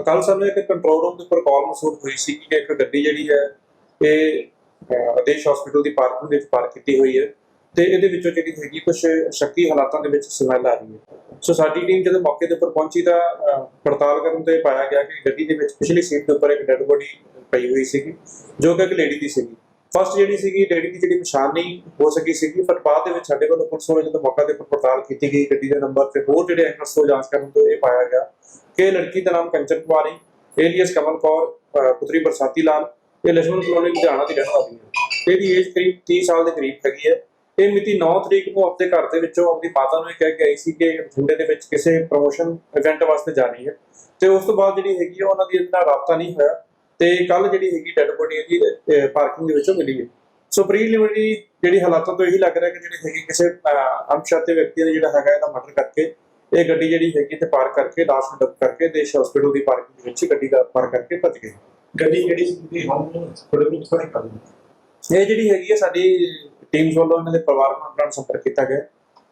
ਕੱਲ ਸਾਨੂੰ ਇੱਕ ਕੰਟਰੋਲ ਰੂਮ ਦੇ ਉੱਪਰ ਕਾਲ ਮਸੂਲ ਹੋਈ ਸੀ ਕਿ ਇੱਕ ਗੱਡੀ ਜਿਹੜੀ ਹੈ ਇਹ ਆਦੇਸ਼ ਹਸਪੀਟਲ ਦੀ ਪਾਰਕਿੰਗ ਦੇ ਵਿੱਚ ਪਾਰਕ ਕੀਤੀ ਹੋਈ ਹੈ ਤੇ ਇਹਦੇ ਵਿੱਚੋਂ ਜਿਹੜੀ ਹੈਗੀ ਕੁਝ ਸ਼ੱਕੀ ਹਾਲਾਤਾਂ ਦੇ ਵਿੱਚ ਸਮੈਲ ਆ ਰਹੀ ਹੈ। ਸੋ ਸਾਡੀ ਟੀਮ ਜਦੋਂ ਮੌਕੇ ਦੇ ਉੱਪਰ ਪਹੁੰਚੀ ਤਾਂ ਪੜਤਾਲ ਕਰਨ ਤੇ ਪਾਇਆ ਗਿਆ ਕਿ ਗੱਡੀ ਦੇ ਵਿੱਚ ਪਿਛਲੀ ਸੀਟ ਦੇ ਉੱਪਰ ਇੱਕ ਡੈੱਡ ਬੋਡੀ ਪਈ ਹੋਈ ਸੀਗੀ, ਜੋ ਕਿ ਇੱਕ ਲੇਡੀ ਦੀ ਸੀਗੀ। ਫਸਟ ਜਿਹੜੀ ਸੀਗੀ, ਡੈਡੀ ਦੀ ਜਿਹੜੀ ਪਛਾਣ ਨਹੀਂ ਹੋ ਸਕੀ ਸੀਗੀ ਪਰ ਬਾਅਦ ਦੇ ਵਿੱਚ ਸਾਡੇ ਕੋਲ ਪੁਲਿਸ ਵੱਲੋਂ ਜਦੋਂ ਮੌਕਾ ਦੇ ਉੱਪਰ ਪੜਤਾਲ ਕੀਤੀ ਗਈ, ਗੱਡੀ ਦੇ ਨੰਬਰ ਤੇ ਹੋਰ ਜਿਹੜੇ ਐਂਗਲਸ ਤੋਂ ਜਾਂਚ ਕਰਨ ਤੋਂ ਇਹ ਪਾਇਆ ਗਿਆ ਕਿ ਲੜਕੀ ਦਾ ਨਾਮ ਕੰਚਨ ਕੁਮਾਰੀ ਏਲੀਅਸ ਕਮਲ ਕੌਰ ਪੁੱਤਰੀ ਬਰਸਾਤੀ ਲਾਲ, ਇਹ ਲਛਮਣ ਕਲੋਨੀ ਲੁਧਿਆਣਾ ਦੀ ਰਹਿਣ ਵਾਲੀ ਹੈ। ਇਹਦੀ ਏਜ ਕਰੀਬ 30 ਸਾਲ ਦੇ ਕਰੀਬ ਹੈਗੀ ਹੈ। ਇਹ ਮਿਤੀ 9 ਤਰੀਕ ਨੂੰ ਆਪਣੇ ਘਰ ਦੇ ਵਿੱਚੋਂ ਆਪਣੀ ਮਾਤਾ ਨੂੰ ਇਹ ਕਹਿ ਕੇ ਆਈ ਸੀ ਕਿ ਬਠਿੰਡੇ ਦੇ ਵਿੱਚ ਕਿਸੇ ਪ੍ਰੋਮੋਸ਼ਨ ਇਵੈਂਟ ਵਾਸਤੇ ਜਾਣੀ ਹੈ। ਤੇ ਉਸ ਤੋਂ ਬਾਅਦ ਜਿਹੜੀ ਹੈਗੀ ਉਹਨਾਂ ਦੀ ਇੰਨਾ ਰਾਬਤਾ ਨਹੀਂ ਹੋਇਆ। ਤੇ ਕੱਲ ਜਿਹੜੀ ਹੈਗੀ ਡੈੱਡ ਬੋਡੀ ਇਹਦੀ ਪਾਰਕਿੰਗ ਦੇ ਵਿੱਚੋਂ ਮਿਲੀ ਹੈ। ਸੋ ਪ੍ਰੀਲਿਮਿਨਰੀ ਜਿਹੜੀ ਹਾਲਾਤਾਂ ਤੋਂ ਇਹੀ ਲੱਗ ਰਿਹਾ ਕਿ ਜਿਹੜੀ ਹੈਗੀ ਕਿਸੇ ਅਣਪਛਾਤੇ ਵਿਅਕਤੀ ਨੇ ਜਿਹੜਾ ਹੈਗਾ ਇਹਦਾ ਮਰਡਰ ਕਰਕੇ ਇਹ ਗੱਡੀ ਜਿਹੜੀ ਹੈਗੀ ਤੇ ਪਾਰਕ ਕਰਕੇ ਲਾਸ਼ ਨੂੰ ਡੱਪ ਕਰਕੇ ਦੇਸ਼ ਹਸਪੀਟਲ ਦੀ ਪਾਰਕਿੰਗ ਦੇ ਵਿੱਚ ਗੱਡੀ ਦਾ ਪਾਰਕ ਕਰਕੇ ਭੱਜ ਗਏ। ਗੱਡੀ ਜਿਹੜੀ ਸੀ ਹੁਣ ਥੋੜੇ ਨੂੰ ਕਿਥੋਂ ਨਿਕਲ ਇਹ ਜਿਹੜੀ ਹੈਗੀ ਹੈ ਸਾਡੀ ਟੀਮਸ ਵੱਲੋਂ ਇਹਨਾਂ ਦੇ ਪਰਿਵਾਰਕ ਮੈਂਬਰਾਂ ਨਾਲ ਸੰਪਰਕ ਕੀਤਾ ਗਿਆ।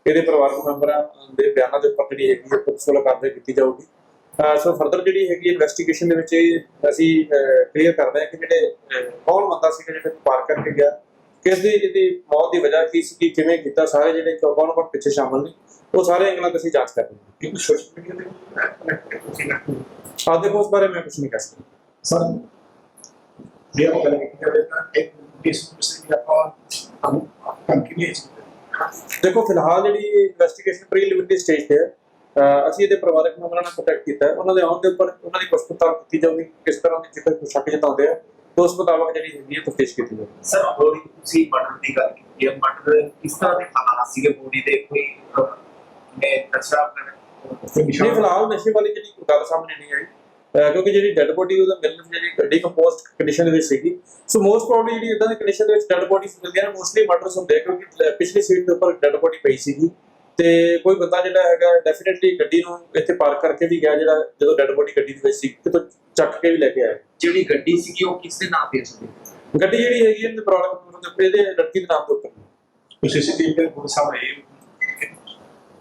ਇਹਦੇ ਪਰਿਵਾਰਕ ਮੈਂਬਰਾਂ ਦੇ ਬਿਆਨਾਂ ਦੇ ਉੱਪਰ ਜਿਹੜੀ ਹੈਗੀ ਹੈ ਵੱਲੋਂ ਕਾਰਵਾਈ ਕੀਤੀ ਜਾਊਗੀ। ਸੋ ਫਰਦਰ ਜਿਹੜੀ ਹੈਗੀ ਇਨਵੈਸਟੀਗੇਸ਼ਨ ਦੇ ਵਿੱਚ ਅਸੀਂ ਕਲੀਅਰ ਕਰਦੇ ਹਾਂ ਕਿ ਜਿਹੜੇ ਕੌਣ ਬੰਦਾ ਸੀ ਜਿਹੜੇ ਪਾਰਕ ਕਰਕੇ ਗਿਆ ਕਿਸ ਦੀ ਇਹਦੀ ਮੌਤ ਦੀ ਵਜ੍ਹਾ ਕੀ ਸੀ ਕਿਵੇਂ ਕੀਤਾ ਸਾਰੇ ਜਿਹੜੇ ਕੌਣ ਕੌਣ ਪਿੱਛੇ ਸ਼ਾਮਲ ਨੇ ਉਹ ਸਾਰੇ ਐਂਗਲਾਂ ਤੇ ਅਸੀਂ ਜਾਂਚ ਕਰ ਰਹੇ ਹਾਂ। ਸੋਸ਼ਲ ਮੀਡੀਆ ਨਾ ਆਹ ਦੇਖੋ ਉਸ ਬਾਰੇ ਮੈਂ ਕੁਝ ਨਹੀਂ ਕਹਿ ਸਕਦਾ। ਸਰ ਜੇ ਆਪਾਂ ਗੱਲ ਕੀਤੀ ਜਾਵੇ ਤਾਂ ਇੱਕ ਕੇਸ ਨੂੰ ਤੁਸੀਂ ਆਪਾਂ ਕੰਟੀਨਿਊ ਦੇਖੋ ਫਿਲਹਾਲ ਜਿਹੜੀ ਇਨਵੈਸਟੀਗੇਸ਼ਨ ਪ੍ਰੀਲਿਮਿਨਰੀ ਸਟੇਜ ਤੇ ਹੈ ਅਸੀਂ ਇਹਦੇ ਪਰਿਵਾਰਕ ਮੈਂਬਰਾਂ ਨਾਲ ਕੰਟੈਕਟ ਕੀਤਾ। ਉਹਨਾਂ ਦੇ ਆਉਣ ਦੇ ਉੱਪਰ ਉਹਨਾਂ ਦੀ ਪੁੱਛ ਪੜਤਾਲ ਕੀਤੀ ਜਾਊਗੀ ਕਿਸ ਤਰ੍ਹਾਂ ਦੀ ਕੋਈ ਸ਼ੱਕ ਜਤਾਉਂਦੇ ਆ ਤਾਂ ਉਸ ਮੁਤਾਬਕ ਜਿਹੜੀ ਹੈਗੀ ਹੈ ਤਫਤੀਸ਼ ਕੀਤੀ ਜਾਊਗੀ। ਸਰ ਬੋਡੀ ਤੁਸੀਂ ਮਰਡਰ ਦੀ ਗੱਲ ਕੀਤੀ ਹੈ ਮਰਡਰ ਕਿਸ ਤਰ੍ਹਾਂ ਦੇ ਹਾਲਾਤ ਸੀਗੇ ਬੋਡੀ ਦੇ ਕੋਈ ਨੇ ਨਸ਼ਾ ਨਹੀਂ ਫਿਲਹਾਲ ਨਸ਼ੇ ਵਾਲੀ ਜਿਹੜੀ ਗੱਲ ਸਾਹਮਣੇ ਨਹੀਂ ਆਈ ਕਿਉਂਕਿ ਜਿਹੜੀ ਡੈੱਡ ਬੋਡੀ ਉਹਦਾ ਮਿਲਣ ਜਿਹੜੀ ਡੀਕੰਪੋਸਟ ਕੰਡੀਸ਼ਨ ਦੇ ਵਿੱਚ ਸੀਗੀ। ਸੋ ਮੋਸਟ ਪ੍ਰੋਬਬਲੀ ਜਿਹੜੀ ਇਦਾਂ ਦੀ ਕੰਡੀਸ਼ਨ ਦੇ ਵਿੱਚ ਡੈੱਡ ਬੋਡੀਜ਼ ਮਿਲਦੀਆਂ ਨੇ ਮੋਸਟਲੀ ਮਰਡਰਸ ਹੁੰਦੇ ਕਿਉਂਕਿ ਪਿਛਲੀ ਸੀਟ ਦੇ ਉੱਪਰ ਡੈੱਡ ਬੋਡੀ ਪਈ ਸੀਗੀ। ਤੇ ਕੋਈ ਬੰਦਾ ਜਿਹੜਾ ਹੈਗਾ ਡੈਫੀਨਿਟਲੀ ਗੱਡੀ ਨੂੰ ਇੱਥੇ ਪਾਰਕ ਕਰਕੇ ਵੀ ਗਿਆ ਜਿਹੜਾ ਜਦੋਂ ਡੈੱਡ ਬੋਡੀ ਗੱਡੀ ਦੇ ਵਿੱਚ ਸੀ ਕਿਤੋਂ ਚੱਕ ਕੇ ਵੀ ਲੈ ਕੇ ਆਇਆ। ਜਿਹੜੀ ਗੱਡੀ ਸੀਗੀ ਉਹ ਕਿਸ ਦੇ ਨਾਮ ਤੇ ਸੀ ਗੱਡੀ ਜਿਹੜੀ ਹੈਗੀ ਇਹਦੇ ਪ੍ਰੋਡਕਟ ਦੇ ਉੱਪਰ ਇਹਦੇ ਲੜਕੀ ਦੇ ਨਾਮ ਦੇ ਉੱਪਰ। ਕੋਈ ਸੀਸੀਟੀਵੀ ਤੇ ਬਹੁਤ ਸਾਹਮਣੇ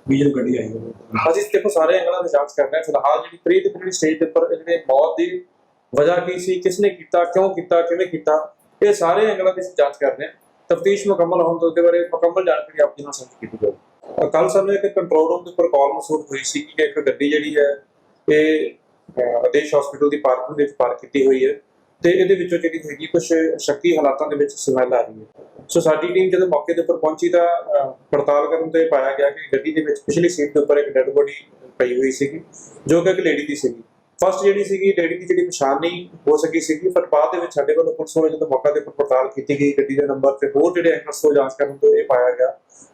ਵੀ ਜਿਹੜੀ ਗੱਡੀ ਆਈ ਹੋਵੇ। ਅਸੀਂ ਦੇਖੋ ਸਾਰੇ ਐਂਗਲਾਂ ਦੀ ਜਾਂਚ ਕਰ ਰਹੇ ਹਾਂ। ਫਿਲਹਾਲ ਜਿਹੜੀ ਪ੍ਰੀ ਡਿਫਿਨਿਟੀ ਸਟੇਜ ਦੇ ਉੱਪਰ ਜਿਹੜੇ ਮੌਤ ਦੀ ਵਜ੍ਹਾ ਕੀ ਸੀ ਕਿਸਨੇ ਕੀਤਾ ਕਿਉਂ ਕੀਤਾ ਕਿਵੇਂ ਕੀਤਾ ਇਹ ਸਾਰੇ ਐਂਗਲਾਂ ਦੀ ਜਾਂਚ ਕਰ ਰਹੇ ਹਾਂ। ਤਫਤੀਸ਼ ਮੁਕੰਮਲ ਹੋਣ ਤੋਂ ਉਹਦੇ ਬਾਰੇ ਮੁਕੰਮਲ ਜਾਣਕਾਰੀ ਆਪ ਜੀ ਨਾਲ ਸਾਂਝੀ ਕੀਤੀ ਜਾਊਗੀ। ਕੱਲ ਸਾਨੂੰ ਇੱਕ ਕੰਟਰੋਲ ਰੂਮ ਦੇ ਉੱਪਰ ਕਾਲ ਮਸੂਲ ਹੋਈ ਸੀ ਕਿ ਇੱਕ ਗੱਡੀ ਜਿਹੜੀ ਹੈ ਇਹ ਆਦੇਸ਼ ਹਸਪੀਟਲ ਦੀ ਪਾਰਕਿੰਗ ਦੇ ਵਿੱਚ ਪਾਰਕ ਕੀਤੀ ਹੋਈ ਹੈ ਤੇ ਇਹਦੇ ਵਿੱਚੋਂ ਜਿਹੜੀ ਹੈਗੀ ਕੁਝ ਸ਼ੱਕੀ ਹਾਲਾਤਾਂ ਦੇ ਵਿੱਚ ਸਮੈਲ ਆ ਰਹੀ ਹੈ। ਸੋ ਸਾਡੀ ਟੀਮ ਜਦੋਂ ਮੌਕੇ ਦੇ ਉੱਪਰ ਪਹੁੰਚੀ ਤਾਂ ਪੜਤਾਲ ਕਰਨ ਤੇ ਪਾਇਆ ਗਿਆ ਕਿ ਗੱਡੀ ਦੇ ਵਿੱਚ ਪਿਛਲੀ ਸੀਟ ਦੇ ਉੱਪਰ ਇੱਕ ਡੈੱਡ ਬੋਡੀ ਪਈ ਹੋਈ ਸੀਗੀ, ਜੋ ਕਿ ਇੱਕ ਲੇਡੀ ਦੀ ਸੀਗੀ। ਫਸਟ ਜਿਹੜੀ ਸੀਗੀ, ਡੈਡੀ ਦੀ ਜਿਹੜੀ ਪਛਾਣ ਨਹੀਂ ਹੋ ਸਕੀ ਸੀਗੀ ਪਰ ਬਾਅਦ ਦੇ ਵਿੱਚ ਸਾਡੇ ਵੱਲੋਂ ਪੁਲਿਸ ਵੱਲੋਂ ਜਦੋਂ ਮੌਕਾ ਦੇ ਉੱਪਰ ਪੜਤਾਲ ਕੀਤੀ ਗਈ, ਗੱਡੀ ਦੇ ਨੰਬਰ ਤੇ ਹੋਰ ਜਿਹੜੇ ਐਂਗਲਸ ਤੋਂ ਜਾਂਚ ਕਰਨ ਤੋਂ ਇਹ ਪਾਇਆ ਗਿਆ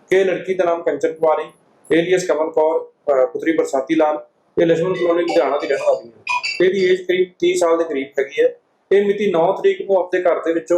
ਕਿ ਲੜਕੀ ਦਾ ਨਾਮ ਕੰਚਨ ਕੁਮਾਰੀ ਏਲੀਅਸ ਕਮਲ ਕੌਰ ਪੁੱਤਰੀ ਬਰਸਾਤੀ ਲਾਲ, ਇਹ ਲਛਮਣ ਕਲੋਨੀ ਲੁਧਿਆਣਾ ਦੀ ਰਹਿਣ ਵਾਲੀ ਹੈ। ਇਹਦੀ ਏਜ ਕਰੀਬ 30 ਸਾਲ ਦੇ ਕਰੀਬ ਹੈਗੀ ਹੈ। ਇਹ ਮਿਤੀ 9 ਤਰੀਕ ਨੂੰ ਆਪਣੇ ਘਰ ਦੇ ਵਿੱਚੋਂ